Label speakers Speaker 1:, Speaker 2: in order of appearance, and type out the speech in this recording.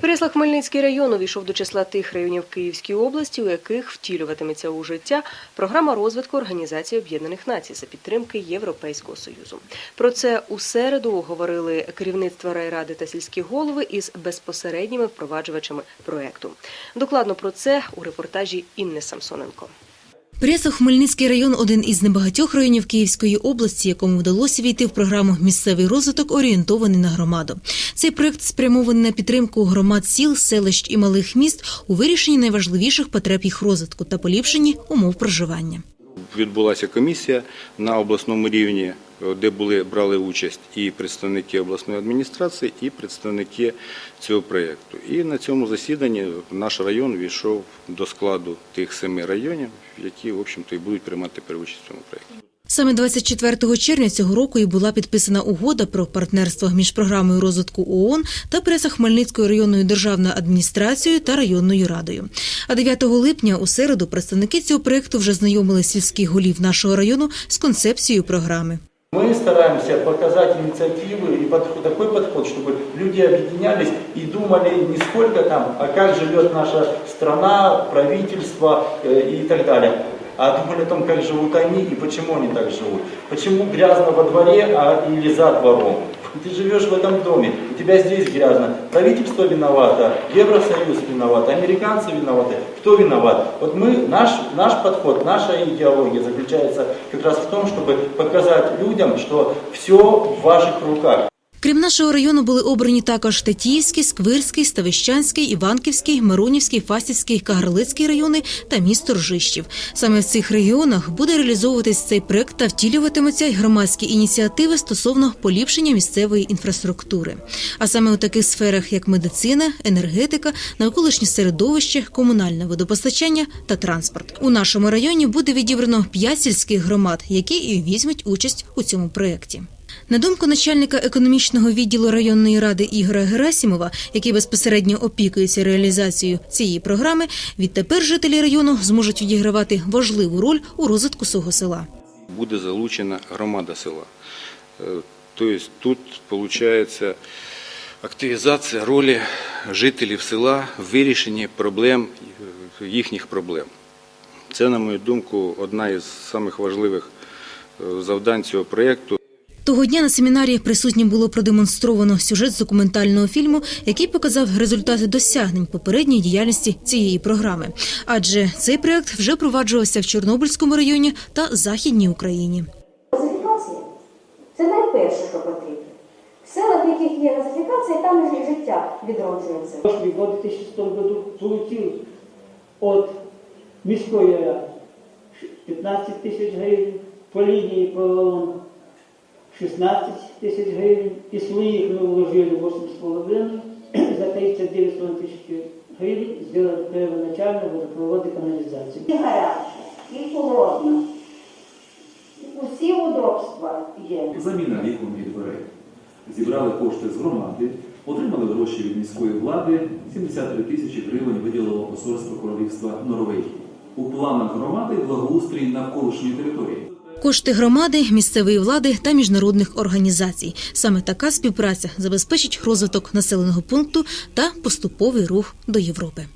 Speaker 1: Переяслав-Хмельницький район увійшов до числа тих районів Київської області, у яких втілюватиметься у життя програма розвитку Організації Об'єднаних Націй за підтримки Європейського Союзу. Про це у середу говорили керівництво райради та сільські голови із безпосередніми впроваджувачами проекту. Докладно про це у репортажі Інни Самсоненко.
Speaker 2: Переяслав Хмельницький район один із небагатьох районів Київської області, якому вдалося війти в програму Місцевий розвиток орієнтований на громаду. Цей проект спрямований на підтримку громад сіл, селищ і малих міст у вирішенні найважливіших потреб їх розвитку та поліпшенні умов проживання.
Speaker 3: Відбулася комісія на обласному рівні, де були брали участь і представники обласної адміністрації, і представники цього проєкту. І на цьому засіданні наш район війшов до складу тих семи районів, які, в общем-то, і будуть приймати участь в цьому проєкті.
Speaker 2: Саме 24 червня цього року і була підписана угода про партнерство між програмою розвитку ООН та преса Хмельницькою районною державною адміністрацією та районною радою. А 9 липня у середу представники цього проєкту вже знайомили сільських голів нашого району з концепцією програми.
Speaker 4: Мы стараемся показать инициативы и подход- такой подход, чтобы люди объединялись и думали не сколько там, а как живет наша страна, правительство э, и так далее, а думали о том, как живут они и почему они так живут. Почему грязно во дворе а, или за двором. Ты живешь в этом доме, у тебя здесь грязно. Правительство виновато, Евросоюз виноват, американцы виноваты. Кто виноват? Вот мы, наш, наш подход, наша идеология заключается как раз в том, чтобы показать людям, что все в ваших руках.
Speaker 2: Крім нашого району були обрані також Тетіївський, Сквирський, Ставищанський, Іванківський, Миронівський, Фастівський, Кагарлицький райони та місто Ржищів. Саме в цих регіонах буде реалізовуватись цей проект та втілюватимуться й громадські ініціативи стосовно поліпшення місцевої інфраструктури. А саме у таких сферах, як медицина, енергетика, навколишнє середовище, комунальне водопостачання та транспорт. У нашому районі буде відібрано п'ять сільських громад, які і візьмуть участь у цьому проєкті. На думку начальника економічного відділу районної ради Ігоря Герасімова, який безпосередньо опікується реалізацією цієї програми, відтепер жителі району зможуть відігравати важливу роль у розвитку свого села.
Speaker 3: Буде залучена громада села. Е, Тобто тут виходить активізація ролі жителів села в вирішенні проблем, е, їхніх проблем. Це, на мою думку, одна із самих е, завдань цього проєкту.
Speaker 2: Того дня на семінарі присутнім було продемонстровано сюжет з документального фільму, який показав результати досягнень попередньої діяльності цієї програми. Адже цей проект вже впроваджувався в Чорнобильському районі та Західній Україні.
Speaker 5: Газифікація це найперше, що потрібно. В селах, в яких є газифікація, там і життя відроджується.
Speaker 6: В 2006 году получил от міської ради 15 тисяч гривень, по лінії ПЛОН 16 тисяч гривень, і своїх ми вложили 8,5 за 39,5 тисяч гривень, зробили первоначально водопроводи каналізацію.
Speaker 5: І гаряче, і холодно. Усі удобства є.
Speaker 7: Заміна вікон і дверей. Зібрали кошти з громади, отримали гроші від міської влади, 73 тисячі гривень виділило посольство королівства Норвегії. У планах громади благоустрій навколишньої території.
Speaker 2: Кошти громади, місцевої влади та міжнародних організацій. Саме така співпраця забезпечить розвиток населеного пункту та поступовий рух до Європи.